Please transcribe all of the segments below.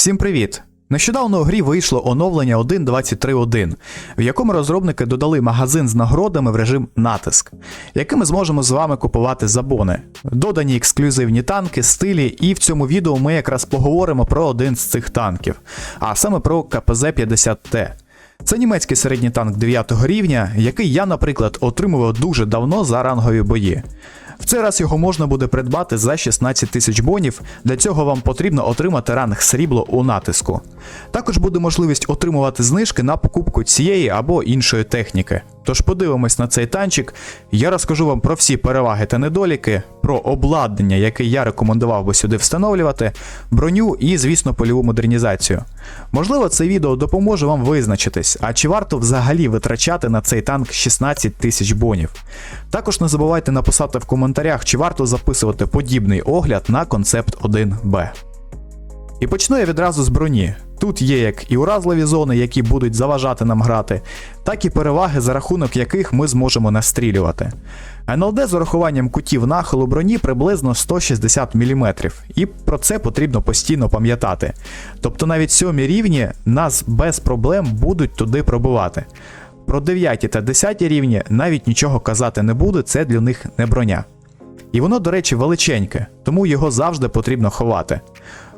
Всім привіт! Нещодавно у грі вийшло оновлення 1.23.1, в якому розробники додали магазин з нагородами в режим натиск, який ми зможемо з вами купувати забони, додані ексклюзивні танки, стилі, і в цьому відео ми якраз поговоримо про один з цих танків, а саме про КПЗ-50Т. Це німецький середній танк 9 рівня, який я, наприклад, отримував дуже давно за рангові бої. В цей раз його можна буде придбати за 16 тисяч бонів. Для цього вам потрібно отримати ранг срібло у натиску. Також буде можливість отримувати знижки на покупку цієї або іншої техніки. Тож подивимось на цей танчик. Я розкажу вам про всі переваги та недоліки, про обладнання, яке я рекомендував би сюди встановлювати, броню і, звісно, польову модернізацію. Можливо, це відео допоможе вам визначитись, а чи варто взагалі витрачати на цей танк 16 тисяч бонів. Також не забувайте написати в коментарях, чи варто записувати подібний огляд на концепт 1Б. І почну я відразу з броні. Тут є як і уразливі зони, які будуть заважати нам грати, так і переваги, за рахунок яких ми зможемо настрілювати. НЛД з урахуванням кутів нахилу броні приблизно 160 мм, і про це потрібно постійно пам'ятати. Тобто навіть сьомі рівні нас без проблем будуть туди пробивати. Про 9 та 10 рівні навіть нічого казати не буду, це для них не броня. І воно, до речі, величеньке, тому його завжди потрібно ховати.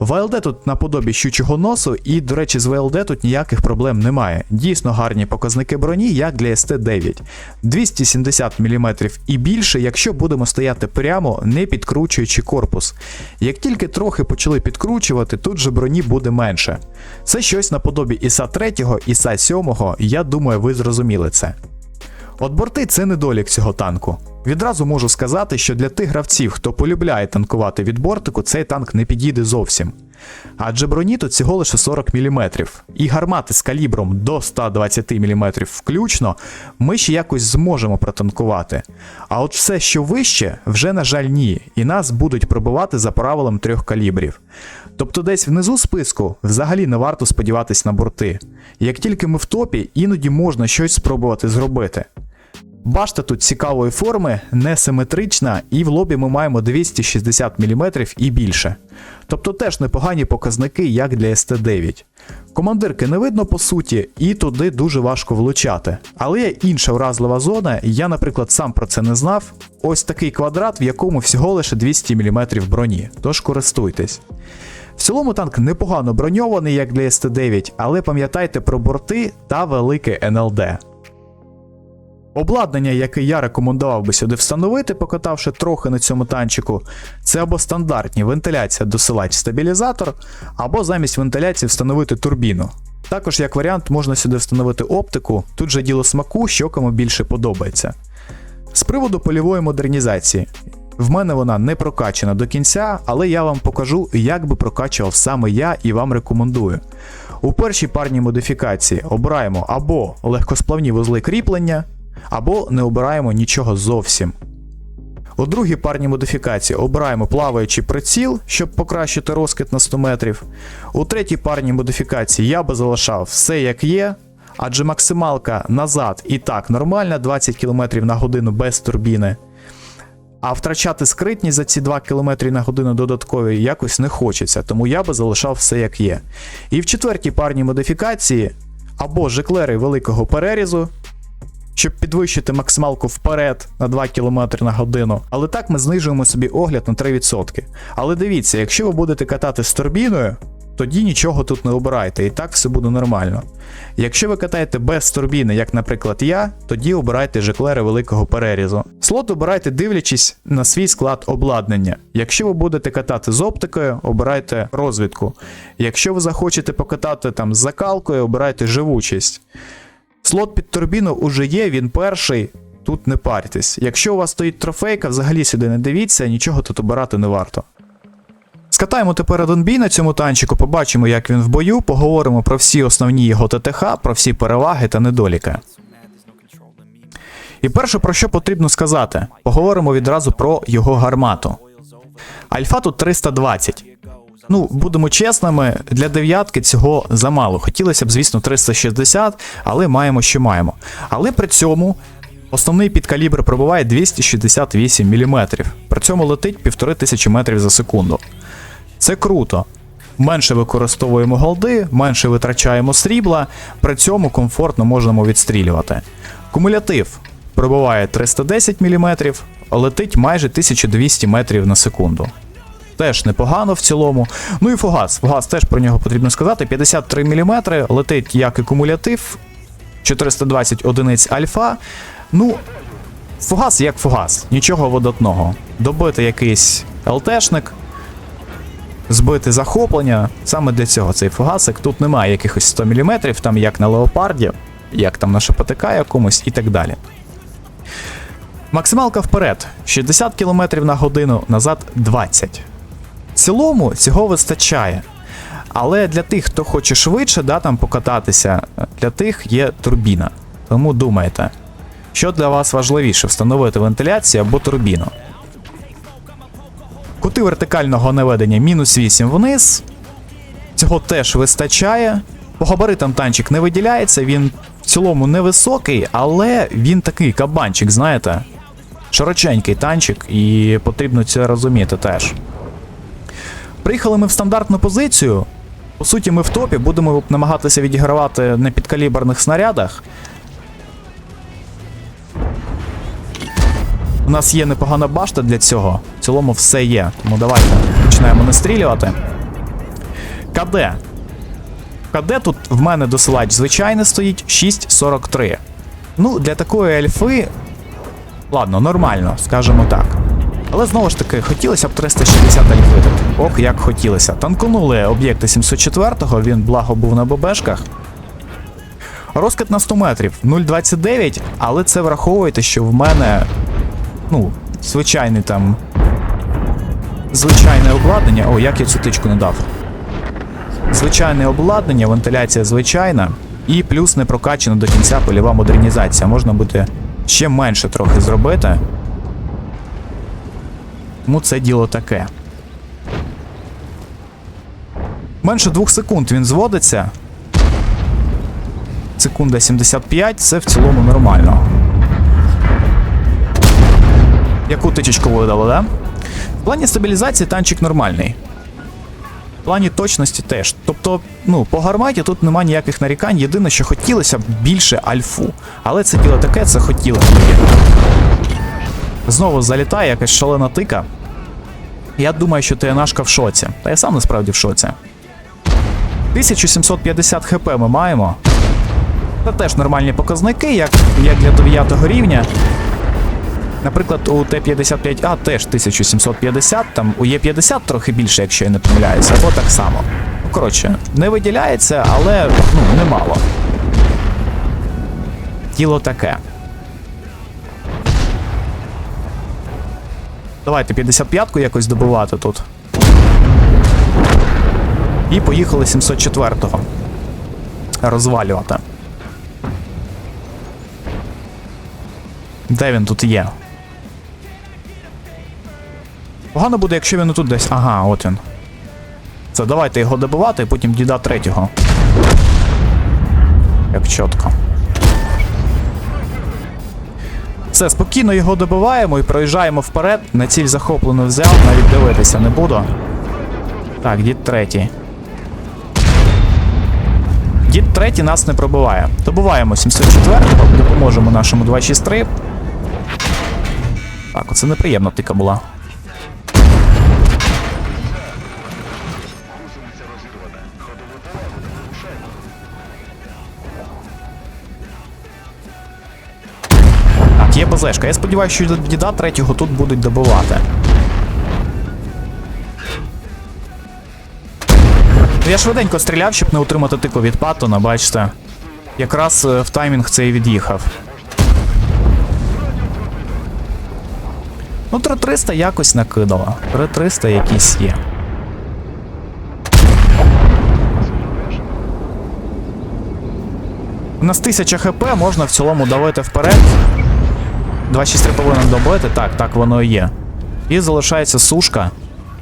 ВЛД тут наподобі щучого носу, і, до речі, з ВЛД тут ніяких проблем немає. Дійсно гарні показники броні, як для СТ-9. 270 мм і більше, якщо будемо стояти прямо, не підкручуючи корпус. Як тільки трохи почали підкручувати, тут же броні буде менше. Це щось наподобі ІСа 3, ІСа 7, я думаю, ви зрозуміли це. От борти це недолік цього танку. Відразу можу сказати, що для тих гравців, хто полюбляє танкувати від бортику, цей танк не підійде зовсім. Адже броні тут всього лише 40 мм, і гармати з калібром до 120 мм включно ми ще якось зможемо протанкувати. А от все, що вище, вже, на жаль, ні, і нас будуть пробивати за правилом трьох калібрів. Тобто десь внизу списку взагалі не варто сподіватись на борти. Як тільки ми в топі, іноді можна щось спробувати зробити. Башта тут цікавої форми, несиметрична, і в лобі ми маємо 260 мм і більше. Тобто теж непогані показники, як для СТ-9. Командирки не видно по суті, і туди дуже важко влучати. Але є інша вразлива зона, я, наприклад, сам про це не знав. Ось такий квадрат, в якому всього лише 200 мм броні, тож користуйтесь. В цілому танк непогано броньований, як для СТ-9, але пам'ятайте про борти та велике НЛД. Обладнання, яке я рекомендував би сюди встановити, покатавши трохи на цьому танчику, це або стандартні вентиляція досилач стабілізатор, або замість вентиляції встановити турбіну. Також, як варіант, можна сюди встановити оптику, тут же діло смаку, що кому більше подобається. З приводу польової модернізації. В мене вона не прокачана до кінця, але я вам покажу, як би прокачував саме я і вам рекомендую. У першій парній модифікації обираємо або легкосплавні вузли кріплення, або не обираємо нічого зовсім. У другій парній модифікації обираємо плаваючий приціл, щоб покращити розкид на 100 метрів. У третій парній модифікації я би залишав все як є, адже максималка назад і так нормальна 20 км на годину без турбіни. А втрачати скритність за ці 2 км на годину додаткові якось не хочеться, тому я би залишав все як є. І в четвертій парній модифікації або жеклери великого перерізу, щоб підвищити максималку вперед на 2 км на годину. Але так ми знижуємо собі огляд на 3%. Але дивіться, якщо ви будете катати з турбіною, тоді нічого тут не обирайте, і так все буде нормально. Якщо ви катаєте без турбіни, як, наприклад, я, тоді обирайте жеклери великого перерізу. Слот обирайте, дивлячись на свій склад обладнання. Якщо ви будете катати з оптикою, обирайте розвідку. Якщо ви захочете покатати там з закалкою, обирайте живучість. Слот під турбіну уже є, він перший. Тут не парьтесь. Якщо у вас стоїть трофейка, взагалі сюди не дивіться, нічого тут обирати не варто. Скатаємо тепер один бій на цьому танчику, побачимо, як він в бою, поговоримо про всі основні його ТТХ, про всі переваги та недоліки. І перше, про що потрібно сказати, поговоримо відразу про його гармату. Альфа тут 320. Ну, будемо чесними, для дев'ятки цього замало. Хотілося б, звісно, 360, але маємо, що маємо. Але при цьому основний підкалібр пробиває 268 мм. При цьому летить 1500 метрів за секунду. Це круто. менше використовуємо голди, менше витрачаємо срібла, при цьому комфортно можемо відстрілювати. Кумулятив пробиває 310 мм, летить майже 1200 метрів на секунду. Теж непогано в цілому. Ну і фугас. Фугас теж про нього потрібно сказати. 53 мм, летить як і кумулятив, 420 одиниць альфа. Ну, фугас як фугас, нічого видатного. Добити якийсь ЛТшник, збити захоплення. Саме для цього цей фугасик. Тут немає якихось 100 мм, там як на леопарді, як там на ШПТК якомусь і так далі. Максималка вперед 60 км на годину, назад 20. В цілому цього вистачає. Але для тих, хто хоче швидше да, там покататися, для тих є турбіна. Тому думайте, що для вас важливіше встановити вентиляцію або турбіну. Кути вертикального наведення мінус 8 вниз. Цього теж вистачає. По габаритам танчик не виділяється, він в цілому невисокий, але він такий кабанчик, знаєте. Широченький танчик, і потрібно це розуміти теж. Приїхали ми в стандартну позицію. По суті, ми в топі будемо намагатися відігравати на підкаліберних снарядах. У нас є непогана башта для цього. В цілому все є. Тому давайте починаємо настрілювати. КД. КД тут в мене досилач звичайний стоїть 6.43. Ну, для такої ельфи. Ладно, нормально, скажімо так. Але знову ж таки, хотілося б 360 альфити. Ох, як хотілося. Танконули об'єкти 704-го, він благо був на ББшках. Розкид на 100 метрів 0,29, але це враховуйте, що в мене. Ну, звичайний там. Звичайне обладнання. О, як я цю тичку не дав. Звичайне обладнання, вентиляція звичайна. І плюс не прокачана до кінця польова модернізація. Можна буде ще менше трохи зробити. Тому це діло таке. Менше 2 секунд він зводиться. Секунда 75, це в цілому нормально. Яку тичечку видали, да? В плані стабілізації танчик нормальний. В плані точності теж. Тобто, ну, по гарматі тут нема ніяких нарікань. Єдине, що хотілося б більше альфу. Але це діло таке, це хотілося б. Знову залітає якась шалена тика. Я думаю, що ТНАшка в шоці. Та я сам насправді в шоці. 1750 хп ми маємо. Це теж нормальні показники, як, як для 9 рівня. Наприклад, у Т-55А теж 1750, там у Є50 трохи більше, якщо я не помиляюся, або так само. Ну, коротше, не виділяється, але ну, немало. Діло таке. Давайте 55-ку якось добивати тут. І поїхали 704-го. Розвалювати. Де він тут є? Погано буде, якщо він тут десь. Ага, от він. Це давайте його добивати, і потім діда третього. Як чітко. Все, спокійно його добиваємо і проїжджаємо вперед. На ціль захоплено взяв, навіть дивитися не буду. Так, дід третій. Дід третій нас не пробиває. Добиваємо 704-го, допоможемо нашому 263. Так, оце неприємна тика була. Так, є БЗшка. Я сподіваюся, що діда третього тут будуть добивати. Я швиденько стріляв, щоб не утримати тику від Паттона, бачите. Якраз е, в таймінг цей від'їхав. Ну, 3300 якось накидало. 3300 якісь є. У нас 1000 хп, можна в цілому давити вперед. 263 повинен добити, так, так воно і є. І залишається сушка.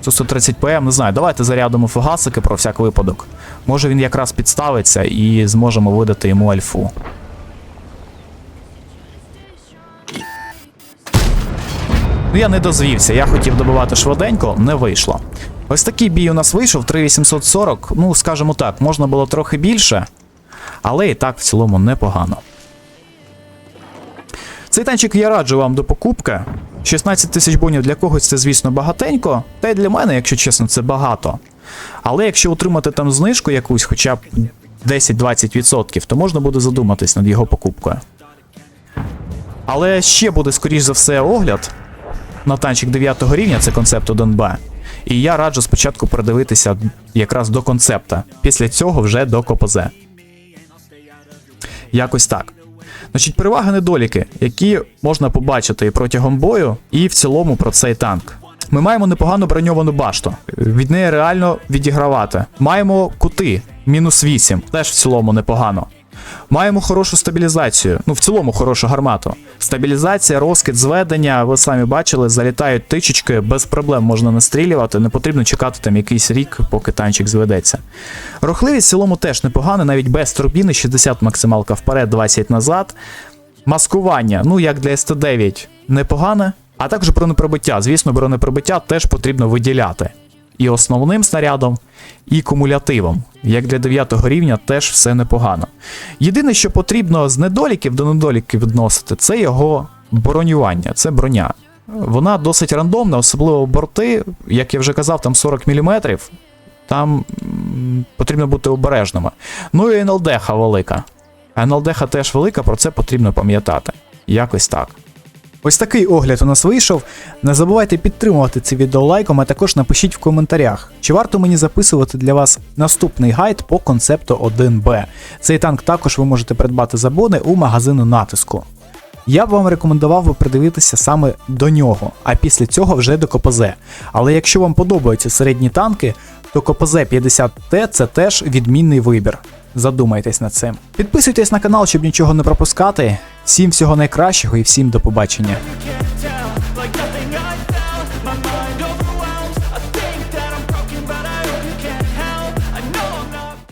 Це 130 ПМ, не знаю, давайте зарядимо фугасики про всяк випадок. Може він якраз підставиться і зможемо видати йому альфу. Ну я не дозвівся, я хотів добивати швиденько, не вийшло. Ось такий бій у нас вийшов 3840. Ну, скажімо так, можна було трохи більше, але і так в цілому непогано. Цей танчик я раджу вам до покупки. 16 тисяч бонів для когось це, звісно, багатенько. Та й для мене, якщо чесно, це багато. Але якщо отримати там знижку якусь, хоча б 10-20%, то можна буде задуматись над його покупкою. Але ще буде, скоріш за все, огляд на танчик 9 рівня, це концепт 1Б. І я раджу спочатку передивитися якраз до концепта, після цього вже до КПЗ. Якось так. Значить, переваги недоліки, які можна побачити протягом бою, і в цілому про цей танк. Ми маємо непогану броньовану башту. Від неї реально відігравати. Маємо кути, мінус 8, теж в цілому непогано. Маємо хорошу стабілізацію, ну в цілому хорошу гармату. Стабілізація, розкид, зведення, ви самі бачили, залітають тичечки, без проблем можна настрілювати, не потрібно чекати там якийсь рік, поки танчик зведеться. Рухливість в цілому теж непогана, навіть без турбіни, 60 максималка вперед, 20 назад. Маскування, ну як для СТ9, непогане. А також бронепробиття. Звісно, бронепробиття теж потрібно виділяти. І основним снарядом, і кумулятивом. Як для 9 рівня, теж все непогано. Єдине, що потрібно з недоліків до недоліків відносити, це його бронювання, це броня. Вона досить рандомна, особливо борти, як я вже казав, там 40 мм. Там потрібно бути обережними. Ну і НЛДХ велика. НЛДХ теж велика, про це потрібно пам'ятати. Якось так. Ось такий огляд у нас вийшов. Не забувайте підтримувати це відео лайком, а також напишіть в коментарях, чи варто мені записувати для вас наступний гайд по концепту 1Б. Цей танк також ви можете придбати за бони у магазину натиску. Я б вам рекомендував би придивитися саме до нього, а після цього вже до КПЗ. Але якщо вам подобаються середні танки, то КПЗ 50Т це теж відмінний вибір. Задумайтесь над цим. Підписуйтесь на канал, щоб нічого не пропускати. Всім всього найкращого і всім до побачення.